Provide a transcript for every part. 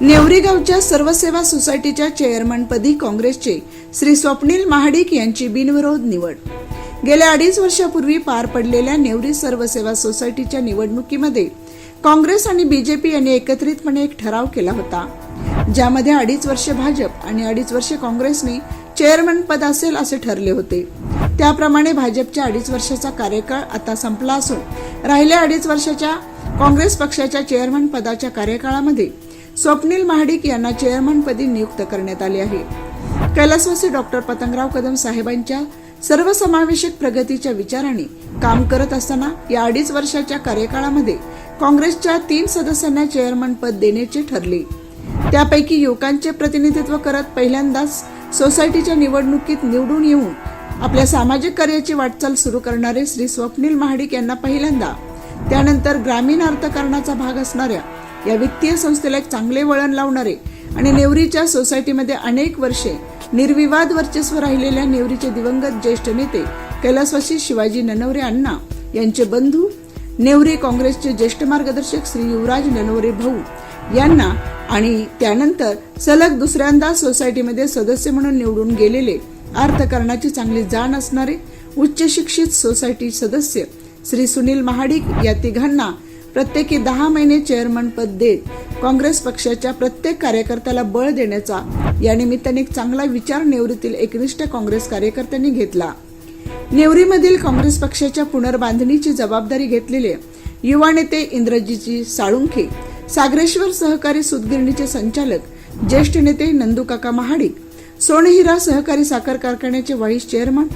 नेवरीगावच्या सर्वसेवा सोसायटीच्या चेअरमनपदी काँग्रेसचे श्री स्वप्नील महाडिक यांची बिनविरोध निवड. गेल्या अडीच वर्षापूर्वी पार पडलेल्या नेवरी सर्वसेवा सोसायटीच्या निवडणुकीमध्ये काँग्रेस आणि बीजेपी यांनी एकत्रितपणे एक ठराव केला होता. ज्यामध्ये अडीच वर्ष भाजप आणि अडीच वर्ष काँग्रेसने चेअरमन पद असेल असे ठरले होते. त्याप्रमाणे भाजपच्या अडीच वर्षाचा कार्यकाळ आता संपला असून राहिल्या अडीच वर्षाच्या काँग्रेस पक्षाच्या चेअरमन पदाच्या कार्यकाळामध्ये स्वप्नील महाडिक यांना चेअरमनपदी नियुक्त करण्यात आले आहे. कैलासवासी डॉक्टर पतंगराव कदम साहेबांच्या सर्वसमावेशक प्रगतीच्या विचाराने काम करत असताना या अडीच वर्षाच्या कार्यकाळामध्ये काँग्रेसच्या तीन सदस्यांना चेअरमन पद देण्याचे ठरले. त्यापैकी युवकांचे प्रतिनिधित्व करत पहिल्यांदाच सोसायटीच्या निवडणुकीत निवडून येऊन आपल्या सामाजिक कार्याची वाटचाल सुरू करणारे श्री स्वप्नील महाडिक यांना पहिल्यांदा त्यानंतर ग्रामीण अर्थकारणाचा भाग असणाऱ्या या वित्तीय संस्थेला एक चांगले वळण लावणारे आणि नेवरीच्या सोसायटीमध्ये अनेक वर्षे निर्विवाद वर्चस्व राहिलेल्या नेवरीचे दिवंगत ज्येष्ठ नेते कैलासवासी शिवाजी ननवरे अण्णा यांचे बंधू नेवरी काँग्रेसचे ज्येष्ठ मार्गदर्शक श्री युवराज ननवरे भाऊ यांना आणि त्यानंतर सलग दुसऱ्यांदा सोसायटीमध्ये सदस्य म्हणून निवडून गेलेले अर्थकारणाची चांगली जाण असणारे उच्च शिक्षित सोसायटी सदस्य श्री सुनील महाडिक या तिघांना प्रत्येकी दहा महिने चेअरमन पद देत काँग्रेस पक्षाच्या प्रत्येक कार्यकर्त्याला बळ देण्याचा या निमित्ताने एक चांगला विचार नेवरीतील एकनिष्ठ काँग्रेस कार्यकर्त्यांनी घेतला. नेवरीमधील काँग्रेस पक्षाच्या पुनर्बांधणीची जबाबदारी घेतलेले युवा नेते इंद्रजीची साळुंखे सागरेश्वर सहकारी सुतगिरणीचे संचालक ज्येष्ठ नेते नंदूकाका महाडिक सोनहिरा सहकारी साखर कारखान्याचे व्हाईस चेअरमन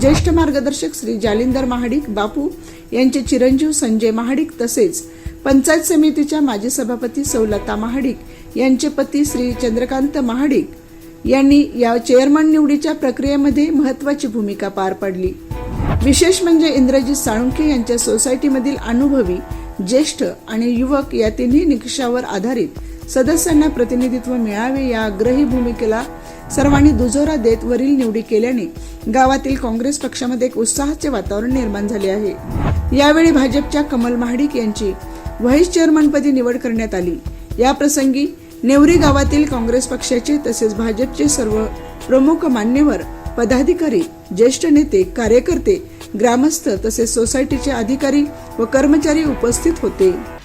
ज्येष्ठ मार्गदर्शक श्री जालिंदर महाडिक बापू यांचे चिरंजीव संजय महाडिक तसेच पंचायत समितीच्या माजी सभापती सौलता महाडिक यांचे पती श्री चंद्रकांत महाडिक यांनी या चेअरमन निवडीच्या प्रक्रियेमध्ये महत्वाची भूमिका पार पाडली. विशेष म्हणजे इंद्रजीत साळुंखे यांच्या सोसायटीमधील अनुभवी ज्येष्ठ आणि युवक या तिन्ही निकषावर आधारित सदस्यांना प्रतिनिधित्व मिळावे या आग्रही भूमिकेला सर्वांनी दुजोरा देत वरील निवडी केल्याने गावातील काँग्रेस पक्षामध्ये एक उत्साहाचे वातावरण निर्माण झाले आहे. यावेळी भाजपच्या कमल महाडिक यांची व्हाईस चेअरमनपदी निवड करण्यात आली. या प्रसंगी नेवरी गावातील काँग्रेस पक्षाचे तसेच भाजपचे सर्व प्रमुख मान्यवर पदाधिकारी ज्येष्ठ नेते कार्यकर्ते ग्रामस्थ तसेच सोसायटीचे अधिकारी व कर्मचारी उपस्थित होते.